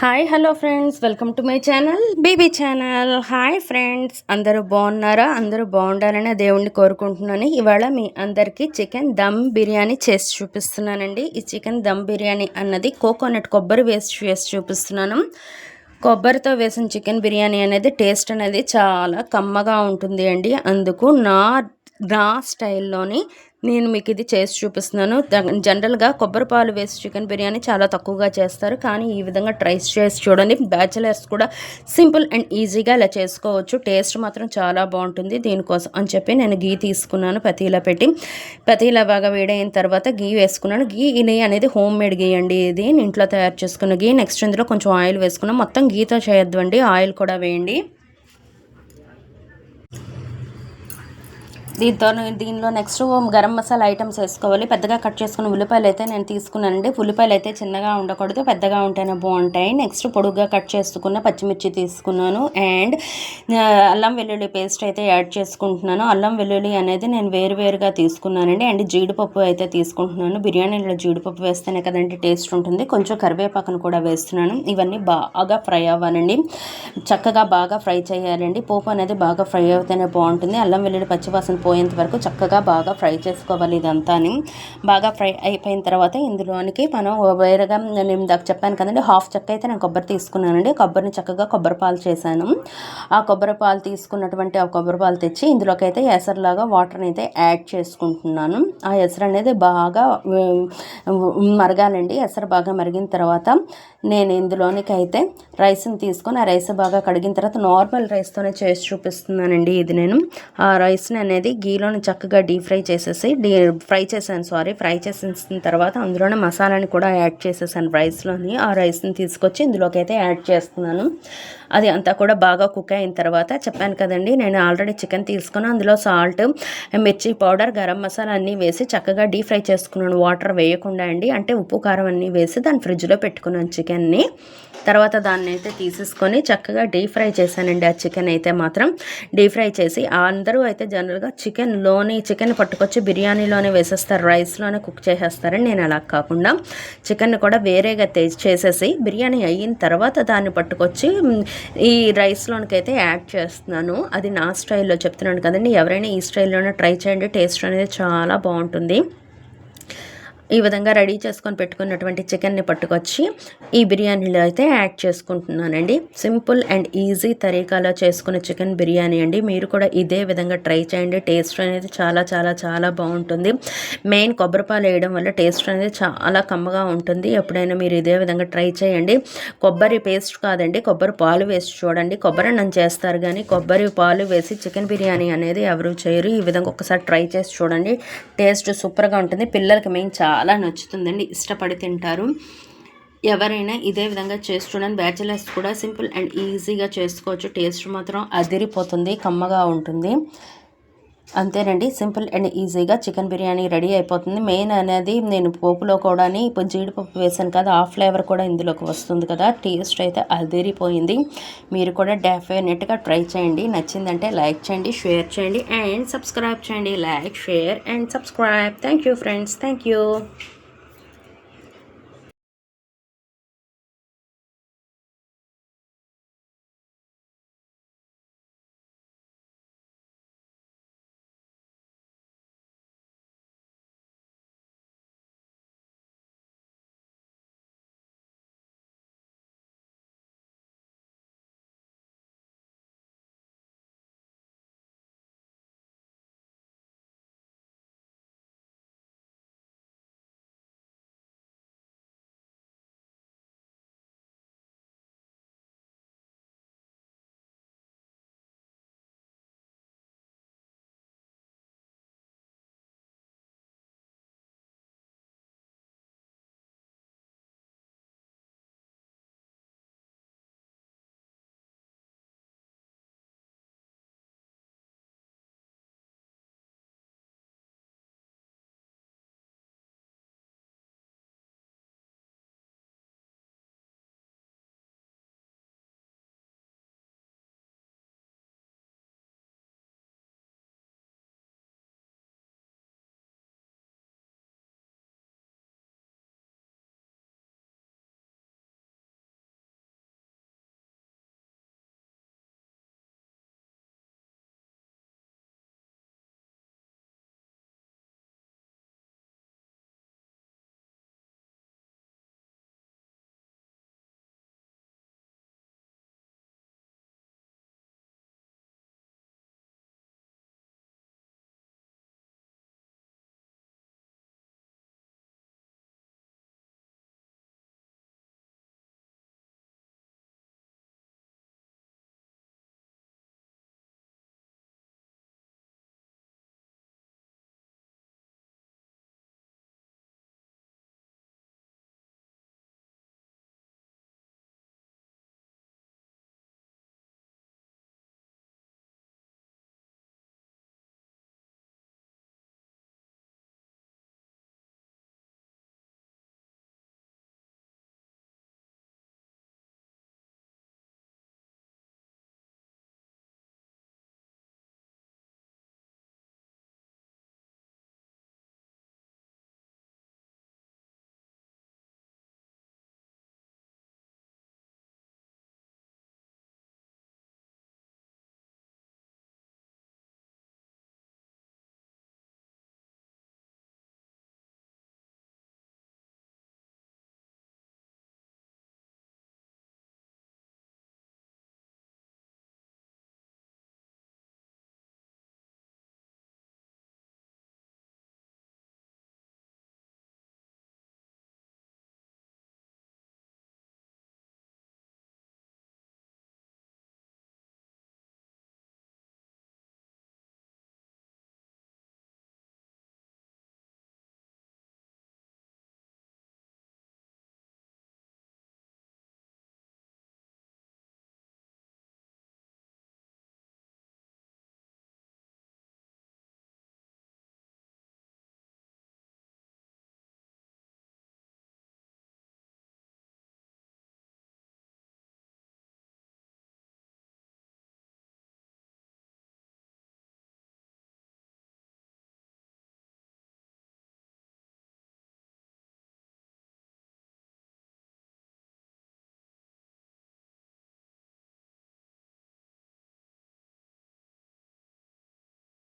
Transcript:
Hi hello friends welcome to my channel B B channel hi friends అందరూ బాగున్నారా? అందరూ బాగుండాలని దేవుణ్ణి కోరుకుంటున్నాను. ఇవాళ మీ అందరికీ చికెన్ దమ్ బిర్యానీ చేసి చూపిస్తున్నానండి. ఈ చికెన్ దమ్ బిర్యానీ అన్నది కోకోనట్ కొబ్బరి వేసి చేసి చూపిస్తున్నాను. కొబ్బరితో వేసిన చికెన్ బిర్యానీ అనేది టేస్ట్ అనేది చాలా కమ్మగా ఉంటుంది అండి అందుకు నా నా స్టైల్లోని నేను మీకు ఇది చేసి చూపిస్తున్నాను. జనరల్గా కొబ్బరి పాలు వేసి చికెన్ బిర్యానీ చాలా తక్కువగా చేస్తారు. కానీ ఈ విధంగా ట్రై చేసి చూడండి. బ్యాచిలర్స్ కూడా సింపుల్ అండ్ ఈజీగా ఇలా చేసుకోవచ్చు. టేస్ట్ మాత్రం చాలా బాగుంటుంది. దీనికోసం అని చెప్పి నేను గీ తీసుకున్నాను పతీలా పెట్టి. పతీలా బాగా వేడైన తర్వాత గీ వేసుకున్నాను. గీ నెయ్యి అనేది హోమ్ మేడ్ గీ అండి ఇది. ఇంట్లో తయారు చేసుకున్న గీ నెక్స్ట్ ఇందులో కొంచెం ఆయిల్ వేసుకున్నాం మొత్తం గీతో చేయొద్దు అండి ఆయిల్ కూడా వేయండి. దీంతో దీనిలో నెక్స్ట్ గరం మసాలా ఐటమ్స్ వేసుకోవాలి. పెద్దగా కట్ చేసుకున్న ఉల్లిపాయలు అయితే నేను తీసుకున్నానండి. ఉల్లిపాయలు అయితే చిన్నగా ఉండకూడదు పెద్దగా ఉంటేనే బాగుంటాయి. నెక్స్ట్ పొడుగ్గా కట్ చేసుకున్న పచ్చిమిర్చి తీసుకున్నాను. అండ్ అల్లం వెల్లుల్లి పేస్ట్ అయితే యాడ్ చేసుకుంటున్నాను. అల్లం వెల్లుల్లి అనేది నేను వేరువేరుగా తీసుకున్నానండి. అండ్ జీడిపప్పు అయితే తీసుకుంటున్నాను. బిర్యానీలో జీడిపప్పు వేస్తేనే కదండి టేస్ట్ ఉంటుంది. కొంచెం కరివేపాకును కూడా వేస్తున్నాను. ఇవన్నీ బాగా ఫ్రై అవ్వాలండి. చక్కగా బాగా ఫ్రై చేయాలండి. పోపు అనేది బాగా ఫ్రై అవుతేనే బాగుంటుంది. అల్లం వెల్లుల్లి పచ్చివాసన పోయేంత వరకు చక్కగా బాగా ఫ్రై చేసుకోవాలి ఇదంతా బాగా ఫ్రై అయిపోయిన తర్వాత ఇందులోనికి మనం వేరేగా నేను ఇందాక చెప్పాను కదండి హాఫ్ చెక్క అయితే నేను కొబ్బరి తీసుకున్నానండి. కొబ్బరిని చక్కగా కొబ్బరి పాలు చేశాను. ఆ కొబ్బరి పాలు తీసుకున్నటువంటి ఆ కొబ్బరి పాలు తెచ్చి ఇందులోకి అయితే ఎసరులాగా వాటర్ని అయితే యాడ్ చేసుకుంటున్నాను. ఆ ఎసరు అనేది బాగా మరగాలండి. ఎసరు బాగా మరిగిన తర్వాత నేను ఇందులోనికి అయితే రైస్ని తీసుకొని ఆ రైస్ బాగా కడిగిన తర్వాత నార్మల్ రైస్తోనే చేసి చూపిస్తున్నానండి ఇది నేను. ఆ రైస్ని అనేది గీలోని చక్కగా డీప్ ఫ్రై చేసేసి డీ ఫ్రై చేశాను సారీ ఫ్రై చేసిన తర్వాత అందులోనే మసాలాని కూడా యాడ్ చేసేసాను రైస్లోని. ఆ రైస్ని తీసుకొచ్చి ఇందులోకి అయితే యాడ్ చేస్తున్నాను. అది అంతా కూడా బాగా కుక్ అయిన తర్వాత చెప్పాను కదండి నేను ఆల్రెడీ చికెన్ తీసుకుని అందులో సాల్ట్ మిర్చి పౌడర్ గరం మసాలా అన్నీ వేసి చక్కగా డీప్ ఫ్రై చేసుకున్నాను. వాటర్ వేయకుండా అండి అంటే ఉప్పు కారం అన్నీ వేసి దాన్ని ఫ్రిడ్జ్లో పెట్టుకున్నాను చికెన్ని. తర్వాత దాన్ని అయితే తీసేసుకొని చక్కగా డీప్ ఫ్రై చేశానండి. ఆ చికెన్ అయితే మాత్రం డీప్ ఫ్రై చేసి అందరూ అయితే జనరల్గా చికెన్లోని చికెన్ పట్టుకొచ్చి బిర్యానీలోనే వేసేస్తారు. రైస్లోనే కుక్ చేసేస్తారని నేను అలా కాకుండా చికెన్ కూడా వేరేగా చేసేసి బిర్యానీ అయిన తర్వాత దాన్ని పట్టుకొచ్చి ఈ రైస్లోనికి అయితే యాడ్ చేస్తున్నాను. అది నా స్టైల్లో చెప్తున్నాను కదండి. ఎవరైనా ఈ స్టైల్లోనే ట్రై చేయండి. టేస్ట్ అనేది చాలా బాగుంటుంది. ఈ విధంగా రెడీ చేసుకొని పెట్టుకున్నటువంటి చికెన్ని పట్టుకొచ్చి ఈ బిర్యానీలో అయితే యాడ్ చేసుకుంటున్నానండి. సింపుల్ అండ్ ఈజీ తరీకాలో చేసుకున్న చికెన్ బిర్యానీ అండి. మీరు కూడా ఇదే విధంగా ట్రై చేయండి. టేస్ట్ అనేది చాలా చాలా చాలా బాగుంటుంది. మెయిన్ కొబ్బరిపాలు వేయడం వల్ల టేస్ట్ అనేది చాలా కమ్మగా ఉంటుంది. ఎప్పుడైనా మీరు ఇదే విధంగా ట్రై చేయండి. కొబ్బరి పేస్ట్ కాదండి. కొబ్బరి పాలు వేసి చూడండి. కొబ్బరి నన్ను చేస్తారు కానీ కొబ్బరి పాలు వేసి చికెన్ బిర్యానీ అనేది ఎవరు చేయరు. ఈ విధంగా ఒకసారి ట్రై చేసి చూడండి. టేస్ట్ సూపర్గా ఉంటుంది. పిల్లలకి మెయిన్ చాలా చాలా నచ్చుతుందండి. ఇష్టపడి తింటారు. ఎవరైనా ఇదే విధంగా చేస్తుండని బ్యాచిలర్స్ కూడా సింపుల్ అండ్ ఈజీగా చేసుకోవచ్చు. టేస్ట్ మాత్రం అదిరిపోతుంది కమ్మగా ఉంటుంది. అంతేనండి. సింపుల్ అండ్ ఈజీగా చికెన్ బిర్యానీ రెడీ అయిపోతుంది. మెయిన్ అనేది నేను పోపులో కూడా ఇప్పుడు జీడిపప్పు వేసాను కదా ఆ ఫ్లేవర్ కూడా ఇందులోకి వస్తుంది కదా. టేస్ట్ అయితే అదిరిపోయింది. మీరు కూడా డెఫినెట్గా ట్రై చేయండి. నచ్చిందంటే లైక్ చేయండి షేర్ చేయండి అండ్ సబ్స్క్రైబ్ చేయండి. Like share and subscribe. Thank you friends. Thank you